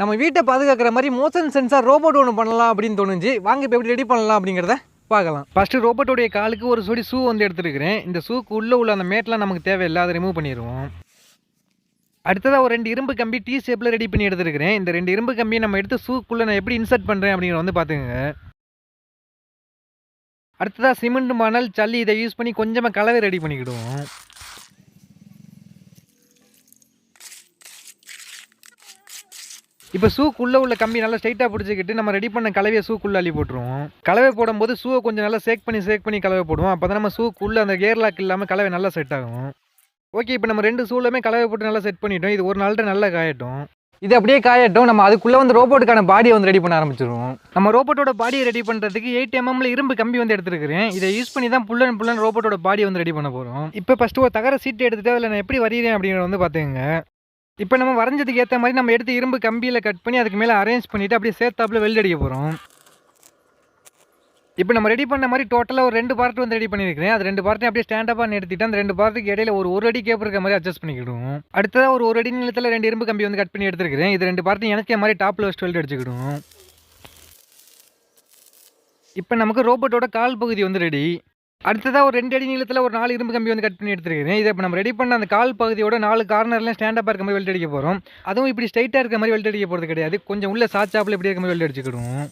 நம்ம வீட்டை பாதுகாக்கிற மாதிரி மோஷன் சென்சார் ரோபோட் ஒன்று பண்ணலாம் அப்படின்னு தோணுச்சு. வாங்க இப்போ எப்படி ரெடி பண்ணலாம் அப்படிங்கிறத பார்க்கலாம். ஃபஸ்ட்டு ரோபோட்டோடைய காலுக்கு ஒரு சொடி ஷூ வந்து எடுத்துருக்கிறேன். இந்த ஷூக்கு உள்ளே உள்ள அந்த மேட்லாம் நமக்கு தேவையில்லை. அதை ரிமூவ் பண்ணிடுவோம். அடுத்ததாக ஒரு ரெண்டு இரும்பு கம்பி டீ ஷேப்பில் ரெடி பண்ணி எடுத்துருக்கிறேன். இந்த ரெண்டு இரும்பு கம்பியை நம்ம எடுத்து ஷூக்குள்ளே நான் எப்படி இன்சர்ட் பண்ணுறேன் அப்படிங்கிற வந்து பார்த்துங்க அடுத்ததாக சிமெண்ட் மணல் சல்லி இதை யூஸ் பண்ணி கொஞ்சமாக கலவை ரெடி பண்ணிக்கிடுவோம். இப்போ ஷூக்குள்ளே உள்ள கம்பி நல்லா ஸ்ட்ரைட்டாக பிடிச்சிக்கிட்டு நம்ம ரெடி பண்ண கலவையை ஷூக்குள்ளே அள்ளி போட்டுருவோம். கலவை போடும்போது ஷூவை கொஞ்சம் நல்லா சேக் பண்ணி சேக் பண்ணி கலவை போடுவோம். அப்போ தான் நம்ம ஷூக்குள்ளே அந்த கேர்லாக் இல்லாமல் கலவை நல்லா செட் ஆகும். ஓகே இப்போ நம்ம ரெண்டு ஷூலுமே கலவை போட்டு நல்லா செட் பண்ணிட்டோம். இது ஒரு நாள்கிட்ட நல்லா காயட்டும். இது அப்படியே காயட்டும். நம்ம அதுக்குள்ளே வந்து ரோபோட்டுக்கான பாடியை வந்து ரெடி பண்ண ஆரம்பிச்சிருவோம். நம்ம ரோபோட்டோட பாடியை ரெடி பண்ணுறதுக்கு எயிட் எம்எம்ல இரும்பு கம்பி வந்து எடுத்துருக்கிறேன். இதை யூஸ் பண்ணி தான் புல்லன் புல்லன் ரோபோட்டோட பாடியை வந்து ரெடி பண்ண போகிறோம் இப்போ ஃபஸ்ட்டு ஒரு தகர சீட்டு எடுத்துட்டு அதில் நான் எப்படி வரைகிறேன் அப்படிங்கிறத வந்து பார்த்துங்க இப்போ நம்ம வரைஞ்சதுக்கு ஏற்ற மாதிரி நம்ம எடுத்து இரும்பு கம்பியில் கட் பண்ணி அதுக்கு மேலே அரேஞ்ச் பண்ணிவிட்டு அப்படியே சேர்த்தாப்புல வெல்ட் அடிக்க போகிறோம் இப்போ நம்ம ரெடி பண்ண மாதிரி டோட்டலாக ஒரு ரெண்டு பார்ட் வந்து ரெடி பண்ணியிருக்கிறேன் அது ரெண்டு பார்ட்டையும் அப்படியே ஸ்டாண்டப்பாக நிறுத்திட்டு அந்த ரெண்டு பார்ட்டுக்கு இடையில ஒரு ஒரு அடி கேப் இருக்க மாதிரி அட்ஜஸ்ட் பண்ணிக்கிடுவோம். அடுத்ததாக ஒரு ஒரு அடி நிலத்தில் ரெண்டு இரும்பு கம்பி வந்து கட் பண்ணி எடுத்துருக்கிறேன். இது ரெண்டு பார்ட்டையும் எனக்கு மாதிரி டாப்பில் வச்சு வெல்ட் அடிச்சுக்கிடுவோம். இப்போ நமக்கு ரோபோட்டோட கால் பகுதி வந்து ரெடி அடுத்ததாக ஒரு ரெண்டு அடி நீளத்தில் ஒரு நாலு இரும்பு கம்பி வந்து கட் பண்ணி எடுத்துருக்கேன். இதை இப்போ நம்ம ரெடி பண்ண அந்த கால் பகுதியோட நாலு கார்னர்லாம் ஸ்டாண்டப்பாக இருக்க மாதிரி வெல்ட் அடிக்க போகிறோம் அதுவும் இப்படி ஸ்ட்ரைட்டாக இருக்க மாதிரி வெல்ட் அடிக்க போகிறது கிடையாது. கொஞ்சம் உள்ள சாச்சாப்பில் இப்படி இருக்க மாதிரி வெல்ட் அடிச்சுக்கிடுவோம்.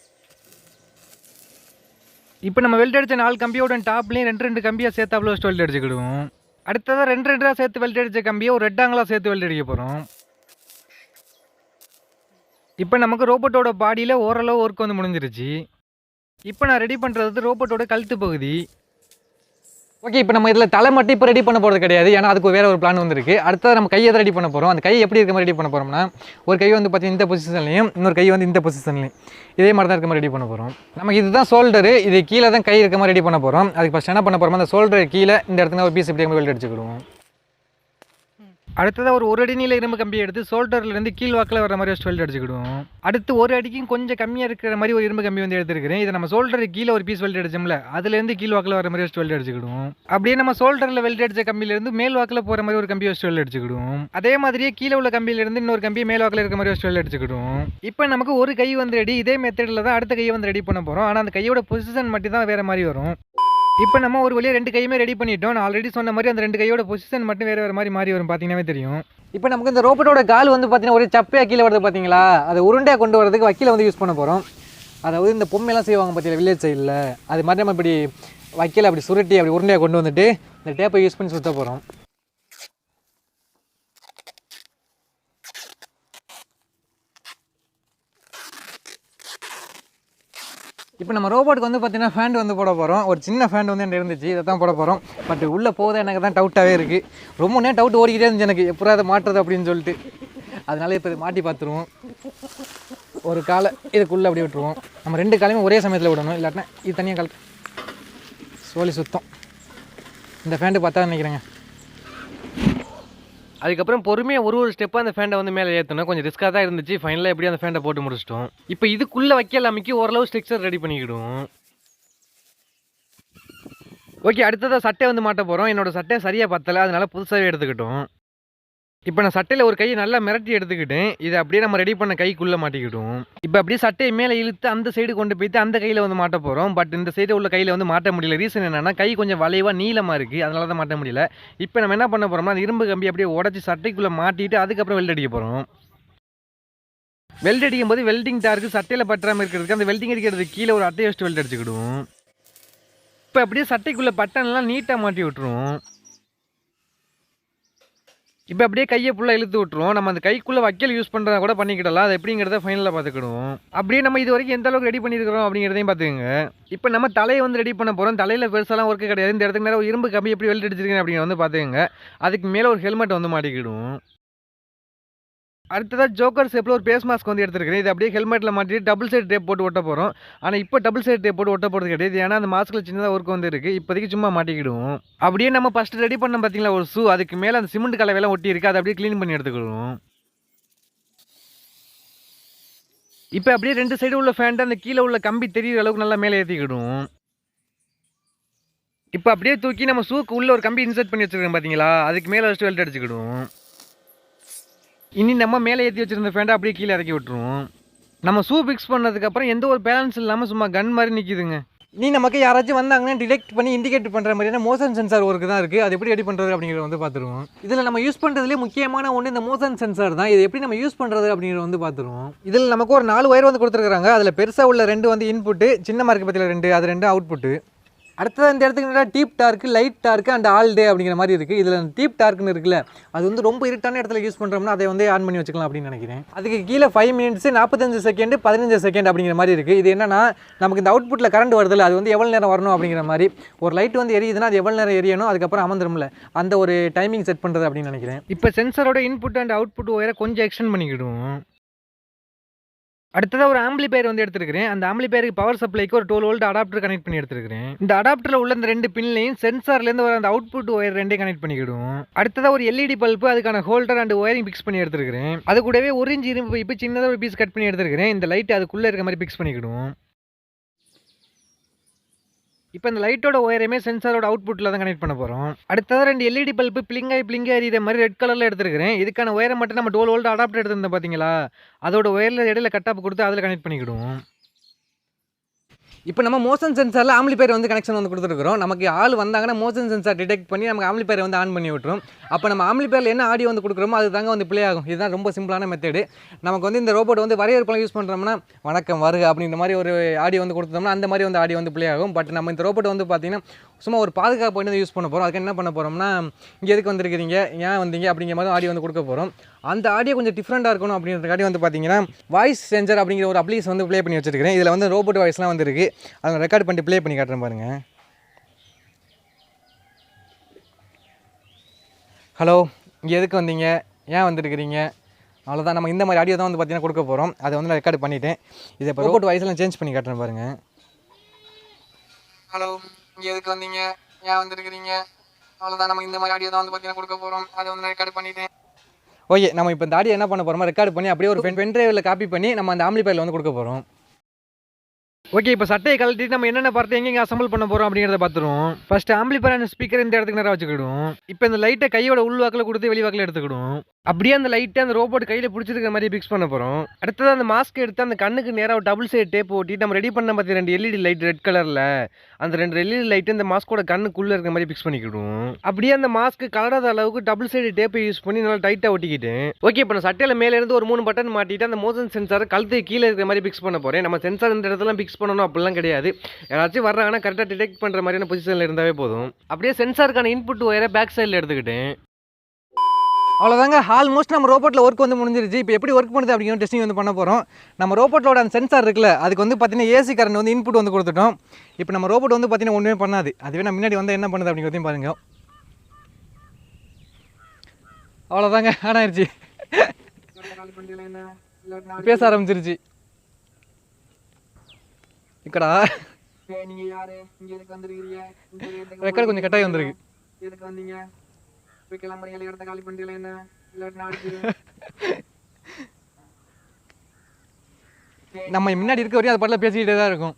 இப்போ நம்ம வெல்ட் அடித்த நாலு கம்பியோட டாப்லேயும் ரெண்டு ரெண்டு கம்பியாக சேர்த்தாப்புல வச்சு வெல்ட் அடிச்சுக்கிடுவோம். அடுத்ததாக ரெண்டு ரெண்டாக சேர்த்து வெல்ட் அடித்த கம்பியை ஒரு ரெட்டாங்களாக சேர்த்து வெல்ட் அடிக்க போகிறோம் இப்போ நமக்கு ரோபோட்டோட பாடியில் ஓரளவு ஒர்க் வந்து முடிஞ்சிருச்சு. இப்போ நான் ரெடி பண்ணுறது ரோபோட்டோட கழுத்து பகுதி. ஓகே இப்போ நம்ம இதில் தலை மட்டும் இப்போ ரெடி பண்ண போகிறது கிடையாது. ஏன்னா அதுக்கு வேற ஒரு பிளான் வந்துருக்கு. அடுத்தது நம்ம கையை ரெடி பண்ண போகிறோம் அந்த கை எப்படி இருக்க மாதிரி ரெடி பண்ண போகிறோம்னா ஒரு கை வந்து பார்த்தீங்கன்னா இந்த பொசிஷன்லையும் இன்னொரு கை வந்து இந்த பொசிஷன்லையும் இதே மாதிரி தான் இருக்க மாதிரி ரெடி பண்ண போகிறோம் நமக்கு இதுதான் ஷோல்டரு இது கீழே தான் கை இருக்க மாதிரி ரெடி பண்ண போகிறோம் அதுக்கு ஃபஸ்ட் என்ன பண்ண போகிறோம் அந்த ஷோல்டர் கீழே இந்த இடத்துல ஒரு பீஸ் இப்படி வெல்ட் அடிச்சுக்கிடுவோம் அடுத்ததாக ஒரு ஒரு அடி நீள இரும்பு கம்பி எடுத்து ஷோல்டர்லேருந்து கீழ் வாக்கில் வர மாதிரி வெல்ட் அடிச்சுக்கிடுவோம். அடுத்து ஒரு அடிக்கும் கொஞ்சம் கம்மியாக இருக்கிற மாதிரி ஒரு இரும்பு கம்பி வந்து எடுத்துருக்கிறேன். இதை நம்ம ஷோல்டருக்கு கீழே ஒரு பீஸ் வெல்ட் அடிச்சோம்ல அதுலேருந்து கீழ் வாக்கில் வர மாதிரி வெல்ட் அடிச்சுக்கிடுவோம். அப்படியே நம்ம ஷோல்டரில் வெல்ட் அடிச்ச கம்பியிலேருந்து மேல் வாக்கில் போகிற மாதிரி ஒரு கம்பியை வச்சு அடிச்சுக்கிடுவோம். அதே மாதிரியே கீழே உள்ள கம்பியிலேருந்து இன்னொரு கம்பி மேல் வாக்கில் இருக்க மாதிரி வச்சு அடிச்சுக்கிடுவோம். இப்போ நமக்கு ஒரு கை வந்து ரெடி இதே மெத்தடில் தான் அடுத்த கையை வந்து ரெடி பண்ண போகிறோம் ஆனால் அந்த கையோட பொசிஷன் மட்டும் தான் வேறு மாதிரி வரும். இப்போ நம்ம ஒரு வழியாக ரெண்டு கையுமே ரெடி பண்ணிட்டோம். நான் ஆல்ரெடி சொன்ன மாதிரி அந்த ரெண்டு கையோட பொசிஷன் மட்டும் வேறு வேறு மாதிரி மாறி வரும். பார்த்தீங்கன்னாவே தெரியும். இப்போ நமக்கு இந்த ரோபோட்டோட கால் வந்து பார்த்தீங்கன்னா ஒரே சப்பையாக கீழே வருது பார்த்தீங்களா அதை உருண்டையாக கொண்டு வரதுக்கு வக்கீல வந்து யூஸ் பண்ண போகிறோம் அதாவது இந்த பொம்மையெல்லாம் செய்வாங்க பார்த்தீங்களா வில்லேஜ் சைடில் அது மாதிரி நம்ம இப்படி வக்கீல அப்படி சுருட்டி அப்படி உருண்டையாக கொண்டு வந்துட்டு இந்த டேப்பை யூஸ் பண்ணி சுற்ற போகிறோம் இப்போ நம்ம ரோபோட்டுக்கு வந்து பார்த்தீங்கன்னா ஃபேண்ட் வந்து போட போகிறோம் ஒரு சின்ன ஃபேண்ட் வந்து என்கிட்ட இருந்துச்சு இதை தான் போட போகிறோம் பட் உள்ளே போதே எனக்கு தான் டவுட்டாகவே இருக்குது ரொம்ப நேரம் டவுட் ஓடிக்கிட்டே இருந்துச்சு எனக்கு. எப்படா அதை மாட்டுறது அப்படின்னு சொல்லிட்டு. அதனால இப்போ இதை மாட்டி பார்த்துருவோம். ஒரு காலை இதுக்குள்ளே அப்படி விட்டுருவோம். நம்ம ரெண்டு காலையுமே ஒரே சமயத்தில் விடணும். இல்லாட்டினா இது தனியாக கால் சோழி சுத்தம். இந்த ஃபேண்ட்டு பார்த்தா நினைக்கிறேங்க. அதுக்கப்புறம் பொறுமையாக ஒரு ஒரு ஸ்டெப்பாக அந்த ஃபேண்டை வந்து மேலே ஏற்றணும் கொஞ்சம் ரிஸ்க்காக தான் இருந்துச்சு. ஃபைனலாக எப்படி அந்த ஃபேண்டை போட்டு முடிச்சிட்டோம். இப்போ இதுக்குள்ளே வைக்கல அமைக்கி ஓரளவு ஸ்ட்ரக்சர் ரெடி பண்ணிக்கிடுவோம். ஓகே அடுத்ததாக சட்டை வந்து மாட்ட போகிறோம் என்னோடய சட்டை சரியாக பத்தலை. அதனால புதுசாகவே எடுத்துக்கிட்டோம். இப்போ நான் சட்டையில் ஒரு கையை நல்லா மிரட்டி எடுத்துக்கிட்டேன் இதை அப்படியே நம்ம ரெடி பண்ண கைக்குள்ளே மாட்டிக்கிட்டோம் இப்போ அப்படியே சட்டையை மேலே இழுத்து அந்த சைடு கொண்டு போயிட்டு அந்த கையில் வந்து மாட்ட போகிறோம் பட் இந்த சைடு உள்ள கையில் வந்து மாட்ட முடியல. ரீசன் என்னன்னா கை கொஞ்சம் வளைவாக நீளமாக இருக்குது அதனால தான் மாட்ட முடியல. இப்போ நம்ம என்ன பண்ண போகிறோம்னா அந்த இரும்பு கம்பி அப்படியே உடச்சி சட்டைக்குள்ளே மாட்டிட்டு அதுக்கப்புறம் வெல்ட் அடிக்க போகிறோம் வெல்ட் அடிக்கும் போது வெல்டிங் டாருக்கு சட்டையில் பற்றாமல் இருக்கிறதுக்கு அந்த வெல்டிங் அடிக்கிறதுக்கு கீழே ஒரு அட்டையை வச்சுட்டு வெல்ட் அடிச்சுக்கிடுவோம். இப்போ அப்படியே சட்டைக்குள்ளே பட்டன்லாம் நீட்டாக மாட்டி விட்டுருவோம். இப்போ அப்படியே கையை ஃபுல்லாக இழுத்து விட்டுருவோம் நம்ம அந்த கைக்குள்ளே வக்கீல் யூஸ் பண்ணுறத கூட பண்ணிக்கிடலாம். அது எப்படிங்கிறத ஃபைனலில் பார்த்துக்கிடுவோம். அப்படியே நம்ம இது வரைக்கும் எந்த அளவுக்கு ரெடி பண்ணியிருக்கிறோம் அப்படிங்கிறதையும் பார்த்துக்கோங்க. இப்போ நம்ம தலையை வந்து ரெடி பண்ண போகிறோம் தலையில் பெருசாலாம் ஒர்க்கு கிடையாது. இந்த இடத்துக்கு நேரம் ஒரு இரும்பு கம்பி எப்படி வெல்ட் அடிச்சிருக்கேன் அப்படிங்கிற வந்து பார்த்துக்கோங்க. அதுக்கு மேலே ஒரு ஹெல்மெட் வந்து மாட்டிக்கிடுவோம் அடுத்ததாக ஜோக்கர் ஷேப்பில் ஒரு பேஸ் மாஸ்க் வந்து எடுத்துருக்கிறேன். இது அப்படியே ஹெல்மெட்டில் மாட்டிட்டு டபுள் சைடு டேப் போட்டு ஒட்ட போகிறோம் ஆனால் இப்போ டபுள் சைடு டேப் போட்டு ஒட்ட போகிறது கிடையாது. ஏன்னா அந்த மாஸ்கில் சின்னதாக ஒர்க் வந்து இருக்குது இப்போதைக்கு சும்மா மாட்டிக்கிடுவோம். அப்படியே நம்ம ஃபஸ்ட்டு ரெடி பண்ண பார்த்தீங்களா ஒரு ஷூ அதுக்கு மேலே அந்த சிமெண்ட் கலவையெல்லாம் ஒட்டி இருக்குது அதை அப்படியே க்ளீன் பண்ணி எடுத்துக்கிடுவோம். இப்போ அப்படியே ரெண்டு சைடு உள்ள ஃபேண்ட்டு அந்த கீழே உள்ள கம்பி தெரியிற அளவுக்கு நல்லா மேலே ஏற்றிக்கிடுவோம் இப்போ அப்படியே தூக்கி நம்ம ஷூக்கு உள்ளே ஒரு கம்பி இன்சர்ட் பண்ணி வச்சுருக்கோம் பார்த்தீங்களா? அதுக்கு மேலே ஃபஸ்ட்டு வெல்ட் அடிச்சுக்கிடுவோம். இனி நம்ம மேலே ஏற்றி வச்சுருந்த ஃபேண்டை அப்படியே கீழே இறக்கி விட்டுருவோம். நம்ம ஷூ ஃபிக்ஸ் பண்ணதுக்கப்புறம் எந்த ஒரு பேலன்ஸ் இல்லாமல் சும்மா கன் மாதிரி நிற்கிதுங்க நீ நமக்கு யாராச்சும் வந்தாங்கன்னா டிடெக்ட் பண்ணி இண்டிகேட் பண்ணுற மாதிரியான மோஷன் சென்சார் ஒர்க்கு தான் இருக்குது அது எப்படி ரெடி பண்ணுறது அப்படிங்கிறத வந்து பார்த்துருவோம். இதில் நம்ம யூஸ் பண்ணுறதுலேயே முக்கியமான ஒன்று இந்த மோஷன் சென்சார் தான். இது எப்படி நம்ம யூஸ் பண்ணுறது அப்படிங்கிறத வந்து பார்த்துருவோம். இதில் நமக்கு ஒரு நாலு ஒயர் வந்து கொடுத்துருக்காங்க அதில் பெருசாக உள்ள ரெண்டு வந்து இன்புட்டு சின்ன மார்க்கு பற்றியில் ரெண்டு அது ரெண்டு அவுட்புட்டு அடுத்தது இந்த இடத்துக்கு நல்லா deep dark light dark and all day அப்படிங்கிற மாதிரி இருக்குது இதில் டீப் டார்க்குன்னு இருக்குல்ல அது வந்து ரொம்ப இருட்டான இடத்துல யூஸ் பண்ணுறோம்னா அதை வந்து ஆன் பண்ணி வச்சுக்கலாம் அப்படின்னு நினைக்கிறேன். அதுக்கு கீழே ஃபைவ் மினிட்ஸ் நாற்பத்தஞ்சு செகண்ட் பதினஞ்சு செகண்ட் அப்படிங்கிற மாதிரி இருக்குது இது என்னன்னா நமக்கு இந்த அவுட்புட்டில் கரண்ட் வருதுல்ல அது வந்து எவ்வளோ நேரம் வரணும் அப்படிங்கிற மாதிரி. ஒரு லைட் வந்து எரியுதுன்னா அது எவ்வளோ நேரம் எரியணும் அதுக்கப்புறம் அமர்ந்துரும்ல. அந்த ஒரு டைமிங் செட் பண்ணுறது அப்படின்னு நினைக்கிறேன். இப்போ சென்சரோட இன்புட் அண்ட் அவுட்புட் ஒயரை கொஞ்சம் எக்ஸ்டெண்ட் பண்ணிக்கிடுவோம். அடுத்ததாக ஒரு ஆம்பிளிபயர் வந்து எடுத்துருக்கிறேன். அந்த ஆம்பிளிபயருக்கு பவர் சப்ளைக்கு ஒரு டுவெல் வோல்ட் அடாப்டர் கனெக்ட் பண்ணி எடுத்துருக்கிறேன். இந்த அடாப்டரில் உள்ள இந்த ரெண்டு பின்லையும் சென்சார்லேருந்து வர அந்த அவுட்புட் ஒயர் ரெண்டையும் கனெக்ட் பண்ணிக்கிடுவோம் அடுத்ததாக ஒரு எல்இடி பல்பு அதுக்கான ஹோல்டர் அண்ட் ஒயரிங் ஃபிக்ஸ் பண்ணி எடுத்துருக்கிறேன். அது கூடவே ஒரு இன்ச் இரும்பு இப்போ சின்னதாக ஒரு பீஸ் கட் பண்ணி எடுத்துருக்கிறேன். இந்த லைட் அதுக்குள்ளே இருக்க மாதிரி ஃபிக்ஸ் பண்ணிக்கிடுவோம் இப்போ இந்த லைட்டோட ஒயரையுமே சென்சாரோட அவுட்புட்டில் தான் கனெக்ட் பண்ண போகிறோம் அடுத்ததாக ரெண்டு எல்இடி பல்பு பிளிங்காய் பிளிங்காய் எறிகிற மாதிரி ரெட் கலரில் எடுத்துருக்கிறேன். இதுக்கான ஒயரை மட்டும் நம்ம டுவெல் வோல்ட் அடாப்டர் எடுத்திருந்தோம் பார்த்தீங்களா அதோட ஒயரில் இடையில கட்டாப்பு கொடுத்து அதில் கனெக்ட் பண்ணிக்கிடுவோம். இப்போ நம்ம மோஷன் சென்சாரில் ஆம்பிளிபயர் வந்து கனெக்ஷன் வந்து கொடுத்துருக்குறோம். நமக்கு ஆள் வந்தாங்கன்னா மோஷன் சென்சார் டிடெக்ட் பண்ணி நமக்கு ஆம்பிளிபயர் வந்து ஆன் பண்ணி விட்டுரும். அப்போ நம்ம ஆம்பிளிபயரில் என்ன ஆடியோ வந்து கொடுக்குறோமோ அது தாங்க வந்து பிளே ஆகும். இதுதான் ரொம்ப சிம்பிளான மெத்தடு நமக்கு வந்து இந்த ரோபோட் வந்து வரையறுப்பெல்லாம் யூஸ் பண்ணுறோம்னா வணக்கம் வருக அப்படின்ற மாதிரி ஒரு ஆடியோ வந்து கொடுத்தோம்னா அந்த மாதிரி வந்து ஆடியோ வந்து ப்ளே ஆகும். பட் நம்ம இந்த ரோபோட் வந்து பார்த்தீங்கன்னா சும்மா ஒரு பாதுகாப்பு வந்து யூஸ் பண்ண போகிறோம் அதுக்கு என்ன பண்ண போகிறோம்னா இங்கே எதுக்கு வந்திருக்கிறீங்க? ஏன் வந்தீங்க? அப்படிங்கிற மாதிரி ஆடியோ வந்து கொடுக்க போகிறோம் அந்த ஆடியோ கொஞ்சம் டிஃப்ரெண்ட்டாக இருக்கணும் அப்படின்றக்காட்டி வந்து பார்த்தீங்கன்னா வாய்ஸ் சென்சர் அப்படிங்கிற ஒரு அப்ளிகேஷன் வந்து ப்ளே பண்ணி வச்சிருக்கிறேன். இதில் வந்து ரோபோட் வாய்ஸ்லாம் வந்துருக்கு அதை ரெக்கார்ட் பண்ணிட்டு ப்ளே பண்ணி காட்டுறேன் பாருங்க. ஹலோ இங்கே எதுக்கு வந்தீங்க? ஏன் வந்திருக்கிறீங்க அவ்வளோதான் நம்ம இந்த மாதிரி ஆடியோ தான் வந்து பார்த்தீங்கன்னா கொடுக்க போகிறோம் அதை வந்து நான் ரெக்கார்ட் பண்ணிட்டேன். இதை இப்போ ரோபோட் வாய்ஸ்லாம் சேஞ்ச் பண்ணி காட்டுறேன் பாருங்க. ஹலோ இங்கே எதுக்கு வந்தீங்க? ஏன் வந்திருக்கிறீங்க அவ்வளோதான் நம்ம இந்த மாதிரி ஆடியோ தான் வந்து பார்த்தீங்கன்னா கொடுக்க போகிறோம் அதை வந்து ரெக்கார்ட் பண்ணிட்டேன். ஓகே நம்ம இப்போ இந்த ஆடியோ என்ன பண்ண போகிறோமா ரெக்கார்ட் பண்ணி அப்படியே ஒரு பென் பென் டிரைவில் காப்பி பண்ணி நம்ம அந்த ஆம்பிளிஃபையரில் வந்து கொடுக்க போகிறோம் ஓகே இப்போ சட்டையை கழட்டிட்டு நம்ம என்னென்ன பார்த்து எங்கெங்க அசம்பிள் பண்ண போகிறோம் அப்படிங்கிறத பார்த்துருவோம். ஃபர்ஸ்ட் ஆம்பிளிஃபயர் அண்ட் ஸ்பீக்கர் இந்த இடத்துக்கு நேரம் வச்சுக்கிடுவோம். இப்போ இந்த லைட்டை கையோட உள்வாக்கில் கொடுத்து வெளிவாக்கில் எடுத்துக்கிடுவோம். அப்படியே அந்த லைட்டை அந்த ரோபோட் கையில் பிடிச்சிருக்கிற மாதிரி ஃபிக்ஸ் பண்ண போகிறோம் அடுத்தது அந்த மாஸ்க் எடுத்து அந்த கண்ணுக்கு நேராக டபுள் சைடு டேப் ஓட்டி நம்ம ரெடி பண்ண பார்த்து ரெண்டு எல்இடி லைட் ரெட் கலரில் அந்த ரெண்டு எல்இடி லைட்டு இந்த மாஸ்கோட கண்ணுக்குள்ளே இருக்கிற மாதிரி ஃபிக்ஸ் பண்ணிக்கிடுவோம். அப்படியே அந்த மாஸ்க் கலராத அளவுக்கு டபுள் சைடு டேப்பை யூஸ் பண்ணி நல்லா டைட்டாக ஒட்டிக்கிட்டேன் ஓகே இப்போ நான் சட்டையில் மேலேருந்து ஒரு மூணு பட்டன் மாட்டிட்டு அந்த மோஷன் சென்சாரை கழுத்து கீழே இருக்கிற மாதிரி ஃபிக்ஸ் பண்ண போகிறேன் நம்ம சென்சார் இந்த இடத்துல பிக்ஸ் பண்ணணும் அப்படிலாம் கிடையாது. யாராச்சும் வர்றாங்கன்னா கரெக்டாக டிடெக்ட் பண்ணுற மாதிரியான பொசிஷனில் இருந்தாவே போதும். அப்படியே சென்சாருக்கான இன்புட் ஒயரை பேக் சைடில் எடுத்துக்கிட்டேன் அவ்வளோதாங்க ஆல்மோஸ்ட் நம்ம ரோபோட்டில் ஒர்க் வந்து முடிஞ்சிருச்சு. இப்போ எப்படி ஒர்க் பண்ணுது அப்படிங்கிற டெஸ்டிங் வந்து பண்ண போகிறோம் நம்ம ரோபோட்டோட அந்த சென்சார் இருக்குல்ல அதுக்கு வந்து பார்த்தீங்கன்னா ஏசி கரண்ட் வந்து இன்புட் வந்து கொடுத்துட்டோம். இப்போ நம்ம ரோபோட் வந்து பார்த்தீங்கன்னா ஒன்றுமே பண்ணாது. அதுவே நம்ம முன்னாடி வந்து என்ன பண்ணுது அப்படிங்கிறதையும் பாருங்க. அவ்வளோதாங்க ஆன் ஆயிடுச்சு காலி பண்ணிட்டீங்களா என்ன? இல்லாட்டி நான் பேச ஆரம்பிச்சிருச்சு இக்கடா ஏய், நீங்க யாரு இங்க எதுக்கு வந்திருக்கிறீங்க இந்த இடத்துக்கு ரெக்கார்ட் கொஞ்சம் கட்டாயி வந்திருக்கு. எதுக்கு வந்தீங்க? போய் கிளம்புறீங்க. இடத்த காலி பண்ணிட்டீங்களா என்ன? நம்ம முன்னாடி இருக்க வரையும் அது பாட்டில் பேசிக்கிட்டே தான் இருக்கும்.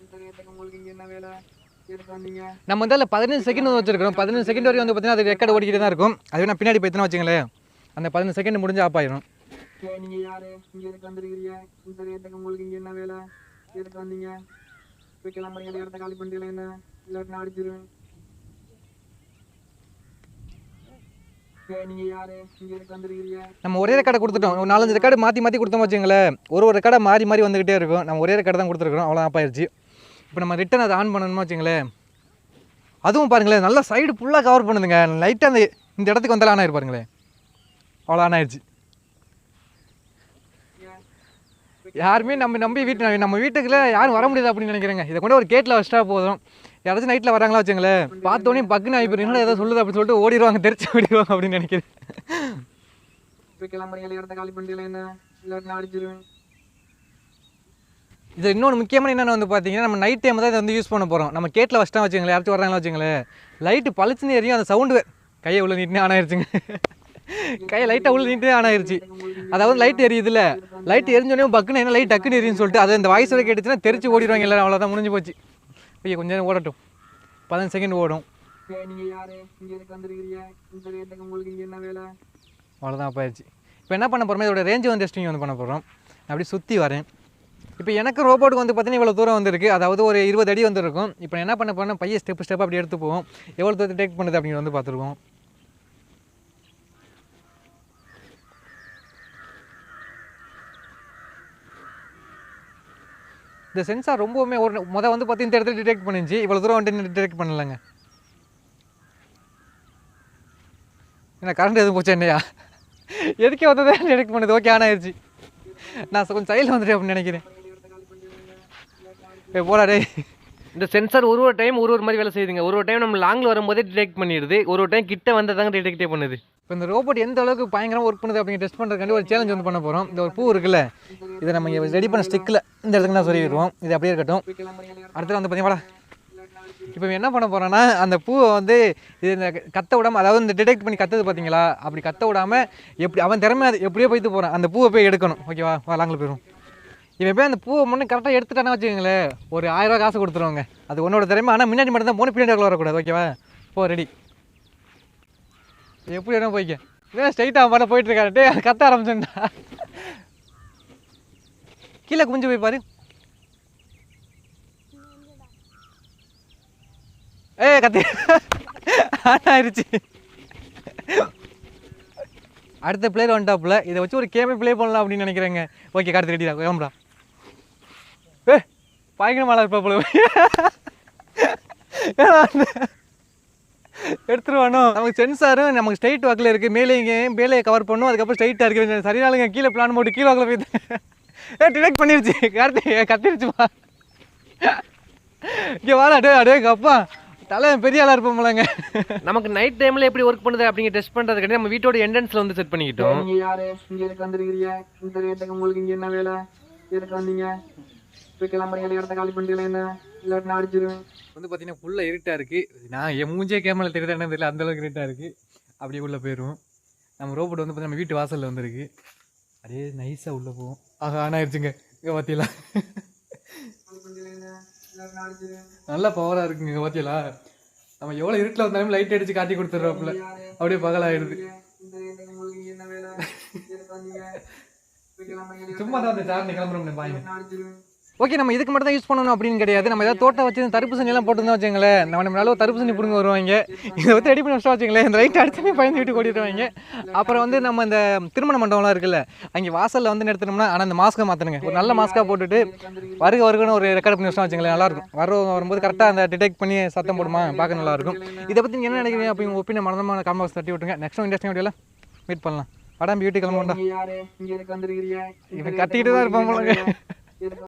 நம்ம வந்து அதில் பதினஞ்சு செகண்ட் வந்து வச்சிருக்கோம் பதினஞ்சு செகண்ட் வரையும் வந்து பார்த்தீங்கன்னா அது ரெக்கார்டு ஓடிக்கிட்டே தான் இருக்கும். அதுவே நான் பின்னாடி போய்த்துனா வச்சுங்களேன் அந்த பதினஞ்சு செகண்ட் முடிஞ்சு ஆஃப் ஆயிரும். ஏய், நீங்க யாரு? இங்க எதுக்கு வந்திருக்கிறீங்க? இந்த உங்களுக்கு இங்க என்ன வேலை? எதுக்கு வந்தீங்க? வைக்கலாம் கிளம்புறீங்க இடத்த காலி பண்ணிட்டீங்களா என்ன? இல்லாட்டி நான் அடிச்சிருவேன் நீங்க யாரு? இங்க நம்ம ஒரே ரெக்கார்டை கொடுத்துட்டோம். ஒரு நாலஞ்சு ரெக்கார்டு மாற்றி மாற்றி கொடுத்தோம் வச்சுங்களேன் ஒரு ஒரு ரெக்கார்டை மாறி மாறி வந்துக்கிட்டே இருக்கும். நம்ம ஒரே ரெக்கார்டு தான் கொடுத்துருக்கோம் அவ்வளோ ஆஃப் இப்போ நம்ம ரிட்டன் அதை ஆன் பண்ணணுமா வச்சுங்களேன் அதுவும் பாருங்களேன் நல்லா சைடு ஃபுல்லாக கவர் பண்ணுதுங்க. லைட்டாக அந்த இந்த இடத்துக்கு வந்தாலும் ஆன் ஆயிரு பாருங்களேன். அவ்வளோ ஆன் ஆயிடுச்சு யாருமே நம்ம நம்பி வீட்டு நம்ம வீட்டுக்குள்ள யாரும் வர முடியாது அப்படின்னு நினைக்கிறேங்க. இதை கொண்டு ஒரு கேட்டில் வச்சிட்டா போதும். யாராச்சும் நைட்டில் வராங்களா வச்சுங்களேன். பார்த்தோன்னே பக்குன்னு ஆகி போயிடும் ஏதோ சொல்லுது அப்படின்னு சொல்லிட்டு ஓடிடுவாங்க தெரிச்சு ஓடிடுவாங்க அப்படின்னு நினைக்கிறேன். இது இன்னொன்று முக்கியமான என்னென்ன வந்து பார்த்தீங்கன்னா நம்ம நைட் டைம் தான் இதை வந்து யூஸ் பண்ண போகிறோம் நம்ம கேட்டில் வச்சிட்டா வச்சுங்களேன். யாராச்சும் வராங்களா வச்சுங்களேன். லைட்டு பளிச்சுன்னு எரியும். அந்த சவுண்டு கையை உள்ள நீட்டினே ஆன் ஆயிருச்சுங்க. கையை லைட்டாக உள்ள நீட்டே ஆன் ஆயிருச்சு. அதாவது லைட் எரியுதுல லைட் எரிஞ்சோடனே பக்குன்னு என்ன லைட் டக்குன்னு எரியும்னு சொல்லிட்டு அதை இந்த வாய்ஸ் வரை கேட்டுச்சுன்னா தெரிச்சு ஓடிடுவாங்க எல்லாரும். அவ்வளோதான் முடிஞ்சு போச்சு. ஐயோ கொஞ்ச நேரம் ஓடட்டும். பதினஞ்சு செகண்ட் ஓடும். அவ்வளோதான் போயிடுச்சு இப்போ என்ன பண்ண போகிறோம் இதோட ரேஞ்ச் வந்து டெஸ்டிங் வந்து பண்ண போகிறோம் அப்படி சுற்றி வரேன். இப்போ எனக்கு ரோபோட்டுக்கு வந்து பார்த்தீங்கன்னா இவ்வளோ தூரம் வந்துருக்கு. அதாவது ஒரு இருபது அடி வந்து இருக்கும் இப்போ என்ன பண்ண போறேன்னா பையன் ஸ்டெப் ஸ்டெப் அப்படி எடுத்து போவோம் எவ்வளோ தூரத்தை டேக் பண்ணுது அப்படிங்கிறது வந்து பார்த்துருவோம். இந்த சென்சார் ரொம்பவுமே ஒரு முத வந்து பார்த்து இந்த இடத்துல டிடெக்ட் பண்ணிச்சு இவ்வளோ தூரம் வந்துட்டு டிடெக்ட் பண்ணலங்க. என்ன கரண்ட் எதுவும் போச்சு என்னையா? எதுக்கே வந்ததே டிடெக்ட் பண்ணுது. ஓகே ஆன் ஆயிடுச்சு நான் கொஞ்சம் சைடில் வந்துட்டேன் அப்படின்னு நினைக்கிறேன். ஏ போடா டேய். இந்த சென்சார் ஒரு ஒரு டைம் ஒரு ஒரு மாதிரி வேலை செய்யுதுங்க. ஒரு ஒரு டைம் நம்ம லாங்கில் வரும்போதே டிடெக்ட் பண்ணிடுது. ஒரு ஒரு டைம் கிட்ட வந்ததாங்க டிடெக்டே பண்ணுது. இப்போ இந்த ரோபோட் எந்த அளவுக்கு பயங்கரமாக ஒர்க் பண்ணுது அப்படிங்க டெஸ்ட் பண்ணுறதுக்காண்டி ஒரு சேலஞ்ச் வந்து பண்ண போகிறோம் இந்த ஒரு பூ இருக்குல்ல இதை நம்ம ரெடி பண்ண ஸ்டிக்கில் இந்த இடத்துக்கு நான் சொல்லிடுவோம். இது அப்படியே இருக்கட்டும். அடுத்தது வந்து பார்த்தீங்களா இப்போ என்ன பண்ண போகிறோன்னா அந்த பூவை வந்து இது இந்த கத்த விடாமல் அதாவது இந்த டிடெக்ட் பண்ணி கத்துது பார்த்தீங்களா அப்படி கத்த விடாமல் எப்படி அவன் திறமை அது எப்படியோ போய்த்து போகிறான் அந்த பூவை போய் எடுக்கணும். ஓகேவா வா போயிடும் இவன் போய் அந்த பூவை முன்னே கரெக்டாக எடுத்துட்டானா வச்சுக்கோங்களேன். ஒரு ஆயிரம் ரூபா காசு கொடுத்துருவாங்க. அது உன்னோட திறமை. ஆனால் முன்னாடி மட்டும் தான் போன பின்னாடி வரக்கூடாது. ஓகேவா போ ரெடி எப்படி வேணும் போய்க்க ஏன் ஸ்ட்ரைட்டாக பண்ண போயிட்டு இருக்காரு டே கத்த ஆரம்பிச்சுட்டா கீழே குஞ்சு போய் பாரு. ஏ கத்தி. ஆயிடுச்சு அடுத்த பிளேயர் வந்துட்டாப்புல. இதை வச்சு ஒரு கேமே ப்ளே பண்ணலாம் அப்படின்னு நினைக்கிறேங்க. ஓகே கடத்து ரெடிடா தான் கிளம்புடா ஏ பயங்கரமாக இருப்பா போல ஏன்னா எடுத்துருவானோ? நமக்கு சென்சாரும் நமக்கு ஸ்ட்ரைட் வாக்கில் இருக்குது மேலே இங்கே மேலே கவர் பண்ணும். அதுக்கப்புறம் ஸ்ட்ரைட்டாக இருக்குது சரியாளுங்க கீழே பிளான் போட்டு கீழே வாக்கில் போய் ஏ டிடெக்ட் பண்ணிருச்சு. கார்த்தி கத்திருச்சுப்பா இங்கே வாடா அடே அடே அப்பா தலை பெரிய ஆளாக இருப்போம்லங்க நமக்கு நைட் டைமில் எப்படி ஒர்க் பண்ணுது அப்படிங்கிற டெஸ்ட் பண்ணுறதுக்காண்டி நம்ம வீட்டோட என்ட்ரன்ஸில் வந்து செட் பண்ணிக்கிட்டோம். நீங்க யாரு? இங்க எதுக்கு வந்திருக்கிறீங்க? இந்த ரேட்டுக்கு உங்களுக்கு இங்க என்ன வேலை? எதுக்கு வந்தீங்க? போய் கிளம்புறீங்க இடத்த காலி பண்ணிட்டீங்களா என்ன? இல்லாட்டி அடிச்சிருவேன் வந்து பார்த்தீங்கன்னா ஃபுல்லாக இருட்டாக இருக்குது நான் என் மூஞ்சே கேமரா தெரியுதா என்ன தெரியல அந்தளவுக்கு இருட்டாக இருக்குது அப்படியே உள்ளே போயிடும் நம்ம ரோபோட் வந்து பார்த்தீங்கன்னா நம்ம வீட்டு வாசலில் வந்துருக்கு. அப்படியே நைஸாக உள்ளே போவோம். ஆஹா ஆன் ஆயிடுச்சுங்க இங்கே பார்த்தீங்களா நல்லா பவராக இருக்குங்க பார்த்தீங்களா நம்ம எவ்வளோ இருட்டில் வந்தாலும் லைட் அடித்து காட்டி கொடுத்துட்றோம்ல அப்படியே பகலாயிடுது போய் கிளம்புறீங்க சும்மா தான் அந்த சார் கிளம்புறோம் பாருங்க. நான் அடிச்சிருவேன் ஓகே நம்ம இதுக்கு மட்டும் தான் யூஸ் பண்ணணும் அப்படின்னு கிடையாது. நம்ம ஏதாவது தோட்டம் வச்சு தடுப்பு எல்லாம் போட்டுருந்தோம் வச்சுங்களேன் நம்ம நம்மளால ஒரு தடுப்பு சனி பிடுங்க வருவாங்க. இதை வந்து ரெடி பண்ணி வச்சா வச்சுங்களேன் இந்த ரைட் அடிச்சுமே பயந்து வீட்டுக்கு ஓடிடுவாங்க. அப்புறம் வந்து நம்ம இந்த திருமண மண்டபம்லாம் இருக்குல்ல அங்கே வாசலில் வந்து நிறுத்தணும்னா ஆனால் அந்த மாஸ்க்கை மாற்றணுங்க ஒரு நல்ல மாஸ்க்காக போட்டுட்டு வருக வருகன்னு ஒரு ரெக்கார்ட் பண்ணி வச்சா வச்சுங்களேன் நல்லாயிருக்கும். வர வரும்போது கரெக்டாக அந்த டிடெக்ட் பண்ணி சத்தம் போடுமா பார்க்க நல்லாயிருக்கும். இதை பற்றி என்ன நினைக்கிறீங்க? அப்படி உங்கள் ஒப்பீனியன் மனதமான தட்டி விட்டுங்க நெக்ஸ்ட் இன்ட்ரெஸ்டிங் வீடியோவில் மீட் பண்ணலாம். படம் பியூட்டி கிளம்புண்டா வந்திருக்கிறீங்க? இவன் கத்திக்கிட்டு தான் எதுக்கு